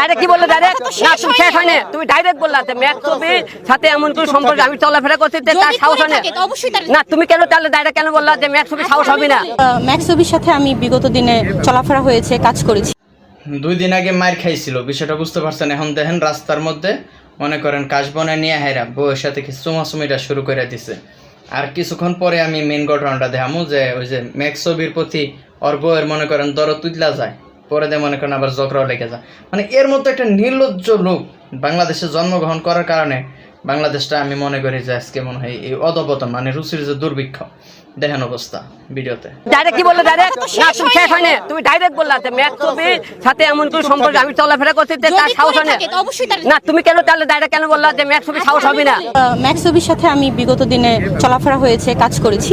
Direct কি বললে direct না তুমি শেষ হয়নি। তুমি ডাইরেক্ট বললা যে ছবি সাথে এমন কোনো সম্পর্ক আমি চলাফেরা করছি যে তার সাহস হয় না। তুমি কেন তাহলে ডাইরেক্ট কেন বললা যে ম্যাক ছবি সাহস হবে না? ম্যাক্স ছবির সাথে আমি বিগত দিনে চলাফেরা হয়েছে কাজ করেছি। দুই দিন আগে মার খাইছিল বিষয়টা বুঝতে পারছেন? এখন দেখেন রাস্তার মধ্যে মনে করেন কাশবনে নিয়ে হেরা বউয়ের সাথে কি চুমাচুমিটা শুরু করে দিছে। আর কিছুক্ষণ পরে আমি মেন ঘটনাটা দেখামু যে ওই যে ম্যাক্স ছবির প্রতি ওর বউয়ের মনে করেন দর তুতলা যায়। পরে দিয়ে মনে করেন আবার জকরাও লেগে যায়। মানে এর মতো একটা নির্লজ্জ লোক বাংলাদেশে জন্মগ্রহণ করার কারণে বাংলাদেশটা আমি মনে করি যে আজকে মনে হয় এই অধপতন মানে রুচির যে দুর্ভিক্ষ। দেখেন অবস্থা ভিডিওতে। ডাইরেক্ট কি বললে? ডাইরেক্ট না তুমি শেষ হয়নি তুমি ডাইরেক্ট বললা যে ম্যাক ছবি সাথে এমন কোনো সম্পর্ক আমি চলাফেরা করছি যে তার সাহস হয় না তুমি কেন তাহলে ডাইরেক্ট কেন বললা যে ছবি সাহস হবে না? ছবির সাথে আমি বিগত দিনে চলাফেরা হয়েছে কাজ করেছি।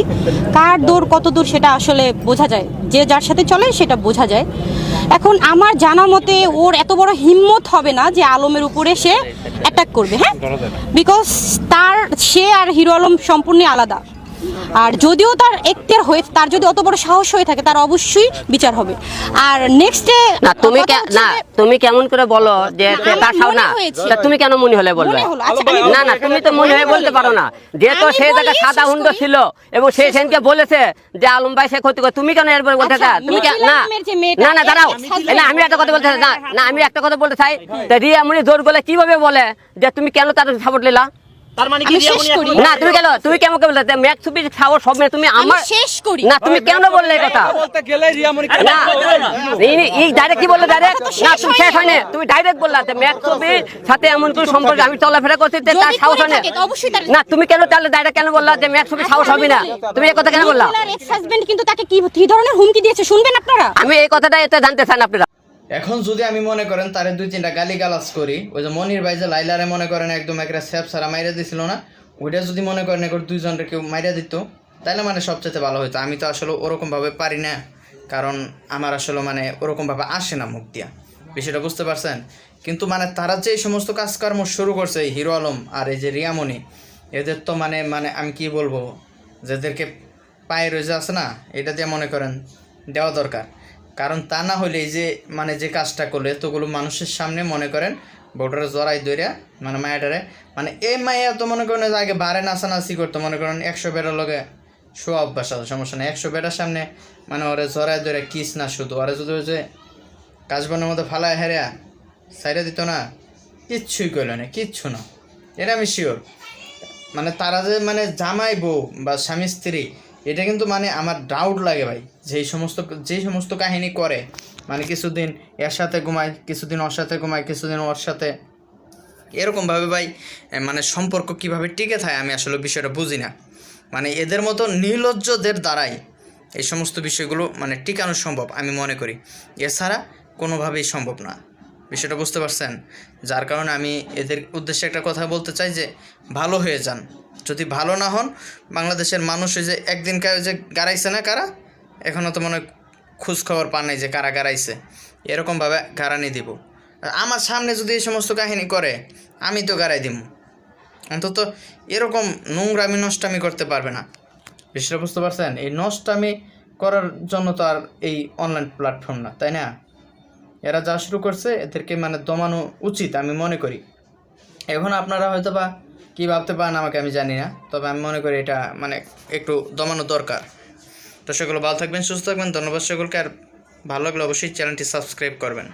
কার দূর কত দূর সেটা আসলে বোঝা যায়। যে যার সাথে চলে সেটা বোঝা যায়। এখন আমার জানা মতে ওর এত বড় হিম্মত হবে না যে আলমের উপরে সে অ্যাটাক করবে হ্যাঁ? বিকজ তার সে আর হিরো আলম সম্পূর্ণ আলাদা। আর যদিও তার একটের হয়ে তার যদি অত বড় সাহস হয়ে থাকে তার অবশ্যই বিচার হবে। আর নেক্সটে না তুমি কে- না তুমি কেমন করে বলো যে তার সাহস না তা তুমি কেন মনে হলে বলবে? আচ্ছা, আমি- না না তুমি তো মনে হয়ে বলতে পারো না। যেহেতু আমি সেই জায়গায় সাদা হুন্ড ছিল এবং সে সেনকে বলেছে যে আলম ভাই সে ক্ষতি করে। তুমি কেন এরপরে বলতে আচ্ছা, চাও? তুমি না যে না না দাঁড়াও। না আমি একটা কথা বলতে চাই না না আমি একটা কথা বলতে চাই। তা রিয়া মনি জোর বলে কীভাবে বলে যে তুমি কেন তার সাপোর্ট নিলা? তার মানে কি আমি শেষ রিয়ামণি করি। এখন- না তুমি কেন তুমি কেমন বললে? ম্যাক ছবি সাহস সব মেয়ে তুমি আমার শেষ করি। না তুমি কেন বললে এই কথা? বলতে গেলে রিয়ামণি না এই ডাইরেক্ট কি বললে ডাইরেক্ট না তুমি শেষ হয়নি। তুমি ডাইরেক্ট বললা যে ম্যাক ছবি সাথে এমন কোনো সম্পর্ক আমি চলাফেরা করছি যে তার সাহস হয় না। তুমি কেন তাহলে ডাইরেক্ট কেন বললা যে ম্যাক ছবি সাহস হবে না? তুমি এই কথা কেন বললা? এক্স হাজবেন্ড কিন্তু তাকে কি কি ধরনের হুমকি দিয়েছে শুনবেন আপনারা? আমি এই কথাটা এটা জানতে চান আপনারা। এখন যদি আমি মনে করেন তারে দুই তিনটা গালি গালাজ করি, ওই যে মনির ভাই যে লাইলারে মনে করেন একদম একটা স্যাপ সারা মাইরা দিছিল না, ওইটা যদি মনে করেন একবার দুইজনকে কেউ মাইরা দিত তাহলে মানে সবচেয়ে ভালো হতো আমি তো আসলে ওরকমভাবে পারি না, কারণ আমার আসলে মানে ওরকমভাবে আসে না মুখ দিয়া। বিষয়টা বুঝতে পারছেন? কিন্তু মানে তারা যে এই সমস্ত কাজকর্ম শুরু করছে, এই হিরো আলম আর এই যে রিয়ামণি, এদের তো মানে মানে আমি কি বলব, যাদেরকে পায়ে রয়েছে আছে না, এটা দিয়ে মনে করেন দেওয়া দরকার। কারণ তা না হলে এই যে মানে যে কাজটা করলে, এতগুলো মানুষের সামনে মনে করেন ভোটারে জড়াই দইরা মানে মায়াটারে মানে এই মায়া তো মনে করেন আগে বারে নাচানাচি করতো, মনে করেন একশো বেড়ার লগে শোয়া অভ্যাস আছে, সমস্যা নেই। একশো বেটার সামনে মানে ওরে জড়াই ধরে কিস না শুধু, ওরে যদি ওই যে কাজবনের মধ্যে ফালায় হেরা সাইডে দিত না, কিচ্ছুই করল না, কিচ্ছু না। এটা আমি শিওর মানে তারা যে মানে জামাই বউ বা স্বামী স্ত্রী এটা কিন্তু মানে আমার ডাউট লাগে ভাই। যেই সমস্ত যেই সমস্ত কাহিনী করে মানে কিছুদিন এর সাথে ঘুমায়, কিছুদিন ওর সাথে ঘুমায়, কিছুদিন ওর সাথে এরকমভাবে ভাই মানে সম্পর্ক কীভাবে টিকে থাকে আমি আসলে বিষয়টা বুঝি না। মানে এদের মতো নির্লজ্জদের দ্বারাই এই সমস্ত বিষয়গুলো মানে টিকানো সম্ভব আমি মনে করি। এছাড়া কোনোভাবেই সম্ভব না। বিষয়টা বুঝতে পারছেন? যার কারণে আমি এদের উদ্দেশ্যে একটা কথা বলতে চাই যে, ভালো হয়ে যান। যদি ভালো না হন, বাংলাদেশের মানুষ যে একদিন কা- যে গাড়াইছে না কারা? এখনও তো মনে খোঁজ খবর পান নাই যে কারা গাড়াইছে। এরকমভাবে গাড়ানি দিব। আমার সামনে যদি এই সমস্ত কাহিনী করে, আমি তো গাড়াই দিব অন্তত এরকম নোংরামি নষ্টামি করতে পারবে না। বিষয়টা বুঝতে পারছেন? এই নষ্টামি করার জন্য তো আর এই অনলাইন প্ল্যাটফর্ম না, তাই না? এরা যা শুরু করছে, এদেরকে মানে দমানো উচিত, আমি মনে করি। এখন আপনারা হয়তো বা কী ভাবতে পারেন আমাকে আমি জানি না, তবে আমি মনে করি এটা মানে একটু দমানো দরকার। তো সেগুলো ভালো থাকবেন, সুস্থ থাকবেন, ধন্যবাদ সেগুলোকে আর ভালো লাগলে অবশ্যই চ্যানেলটি সাবস্ক্রাইব করবেন।